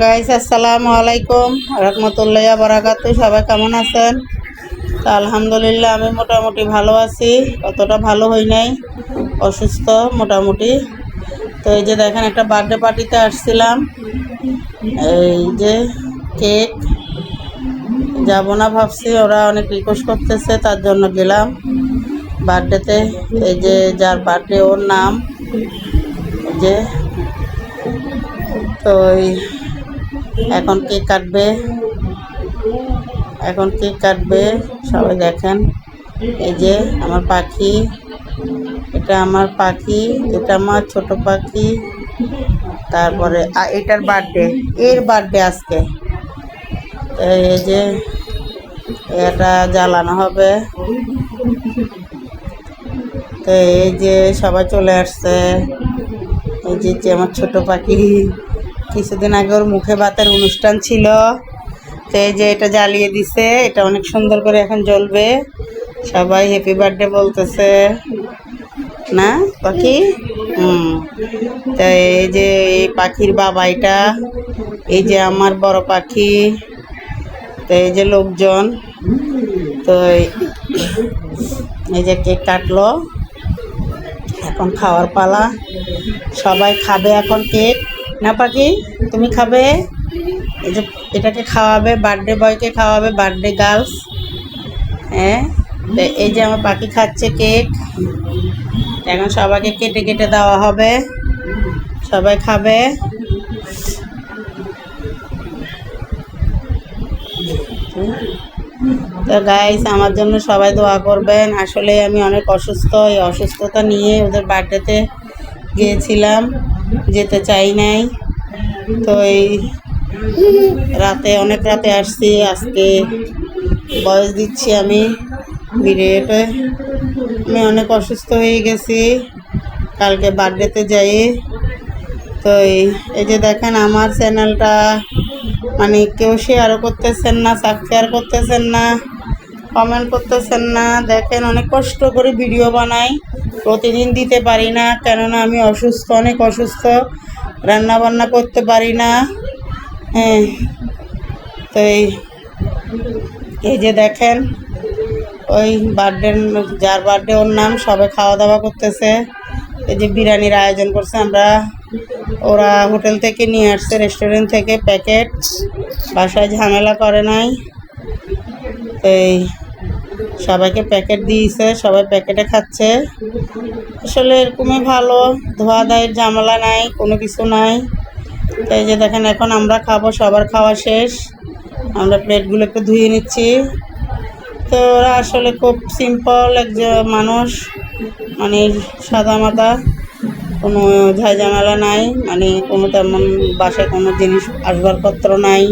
Guys আসসালামু আলাইকুম। রহমতুল্লাহ বারাকাতু সবাই কেমন আছেন? তা আলহামদুলিল্লাহ, আমি মোটামুটি ভালো আছি। অতটা ভালো হই নাই, অসুস্থ মোটামুটি। তো এই যে দেখেন, একটা বার্থডে পার্টিতে আসছিলাম। এই যে কেক যাব না ভাবছি, ওরা অনেক রিকোয়েস্ট করতেছে, তার জন্য গেলাম বার্থডেতে এই যে যার বার্থডে ওর নাম। যে, তো এই এখন কেক কাটবে? এখন কেক কাটবে? সবাই দেখেন। এই যে আমার পাখি। এটা আমার পাখি, এটা আমার ছোট পাখি। তারপরে এটার বার্থডে এর বার্থডে আজকে। তো এই যে, এটা জ্বালানো হবে। তো এই যে সবাই চলে আসছে। এই যে যে আমার ছোট পাখি। কিছুদিন আগে ওর মুখে ভাতের অনুষ্ঠান ছিল। তো এই যে এটা জ্বালিয়ে দিছে, এটা অনেক সুন্দর করে এখন জ্বলবে। সবাই হ্যাপি বার্থডে বলতেছে। না, পাখি? হুম। তো এই যে এই পাখির বাবা এটা, এই যে আমার বড় পাখি, তো এই যে লোকজন, তো এই- এই যে কেক কাটলো। এখন খাওয়ার পালা। সবাই খাবে এখন কেক। না পাখি, তুমি খাবে। এই যে এটাকে খাওয়াবে বার্থডে বয়কে খাওয়াবে বার্থডে গার্লস হ্যাঁ? এই যে আমার পাখি খাচ্ছে কেক এখন সবাইকে কেটে কেটে দেওয়া হবে। সবাই খাবে। তো গাইস আমার জন্য সবাই দোয়া করবেন। আসলে আমি অনেক অসুস্থ, এই অসুস্থতা নিয়ে ওদের বার্থডেতে গিয়েছিলাম। যেতে চাই নাই। তো এই রাতে, অনেক রাতে আসছি। আজকে বয়স দিচ্ছি আমি ভিডিওতে আমি অনেক অসুস্থ হয়ে গেছি। কালকে বার্থডেতে যাই। তো এই যে দেখেন আমার চ্যানেলটা মানে কেউ শেয়ারও করতেছেন না সাবস্ক্রাইব করতেছেন না। কমেন্ট করতেছেন না। দেখেন, অনেক কষ্ট করে ভিডিও বানাই। প্রতিদিন দিতে পারি না, কেননা আমি অসুস্থ, অনেক অসুস্থ। রান্না বান্না করতে পারি না। হ্যাঁ তো এই এই যে দেখেন, ওই বার্থডে যার বার্থডে ওর নাম, সবে খাওয়া দাওয়া করতেছে। এই যে বিরিয়ানির আয়োজন করছে আমরা। ওরা হোটেল থেকে নিয়ে আসছে, রেস্টুরেন্ট থেকে প্যাকেট। বাসায় ঝামেলা করে নাই। এই সবাইকে প্যাকেট দিয়েছে, সবাই প্যাকেটে খাচ্ছে। আসলে এরকমই ভালো, ধোয়া দায়ের ঝামেলা নাই, কোনো কিছু নাই। তো এই যে দেখেন, এখন আমরা খাব, সবার খাওয়া শেষ। আমরা প্লেটগুলো একটু ধুয়ে নিচ্ছি। তো ওরা আসলে খুব সিম্পল একজন মানুষ মানে সাদা মাথা কোনো ঝামেলা নাই মানে কোনো তেমন বাসায় কোনো জিনিস আসবাবপত্র নাই।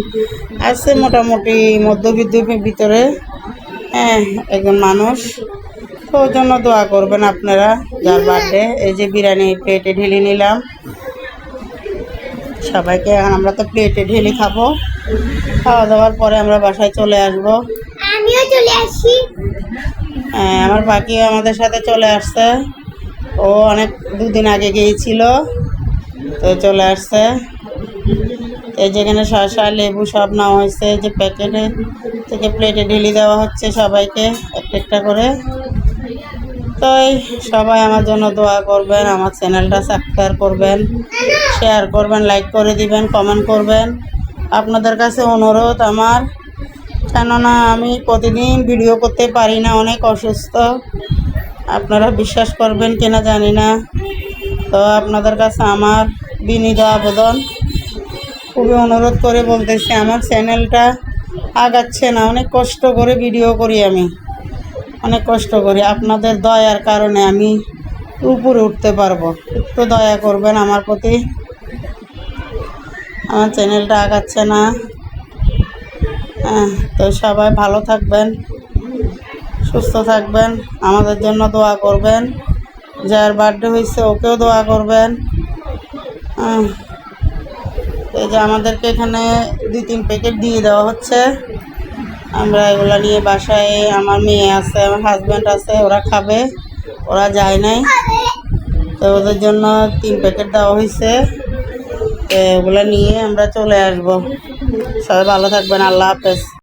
আছে মোটামুটি মধ্যবিত্তের ভিতরে। হ্যাঁ একজন মানুষ। তো ওর জন্য দোয়া করবেন আপনারা যার বার্থডে এই যে বিরিয়ানি প্লেটে ঢেলে নিলাম। সবাইকে এখন আমরা তো প্লেটে ঢেলে খাব। খাওয়া দাওয়ার পরে আমরা বাসায় চলে আসব। আমিও চলে আসি। হ্যাঁ, আমার বাকি আমাদের সাথে চলে আসছে। ও অনেক দুদিন আগে গিয়েছিল তো চলে আসছে। এই যেখানে শসা, লেবু সব নেওয়া হয়েছে যে প্যাকেটে থেকে প্লেটে ঢেলে দেওয়া হচ্ছে সবাইকে, একটা একটা করে। তো সবাই আমার জন্য দোয়া করবেন, আমার চ্যানেলটা সাবস্ক্রাইব করবেন শেয়ার করবেন লাইক করে দিবেন কমেন্ট করবেন। আপনাদের কাছে অনুরোধ আমার, কেননা আমি প্রতিদিন ভিডিও করতে পারি না, অনেক অসুস্থ। আপনারা বিশ্বাস করবেন কিনা জানি না। তো আপনাদের কাছে আমার বিনীত আবেদন। খুবই অনুরোধ করে বলতেছি আমার চ্যানেলটা আগাচ্ছে না। অনেক কষ্ট করে ভিডিও করি আমি। অনেক কষ্ট করি। আপনাদের দয়ার কারণে আমি উপরে উঠতে পারব। একটু দয়া করবেন আমার প্রতি। আমার চ্যানেলটা আগাচ্ছে না। হ্যাঁ তো সবাই ভালো থাকবেন সুস্থ থাকবেন আমাদের জন্য দোয়া করবেন। যার বার্থডে হয়েছে ওকেও দোয়া করবেন। হ্যাঁ, এই যে আমাদেরকে এখানে দুই তিন প্যাকেট দিয়ে দেওয়া হচ্ছে। আমরা এগুলো নিয়ে বাসায় আমার মেয়ে আছে, আমার হাজব্যান্ড আছে, ওরা খাবে, ওরা যায় নাই। তো ওদের জন্য তিন প্যাকেট দেওয়া হয়েছে। তো ওগুলো নিয়ে আমরা চলে আসব। সবাই ভালো থাকবেন, আল্লাহ হাফেজ।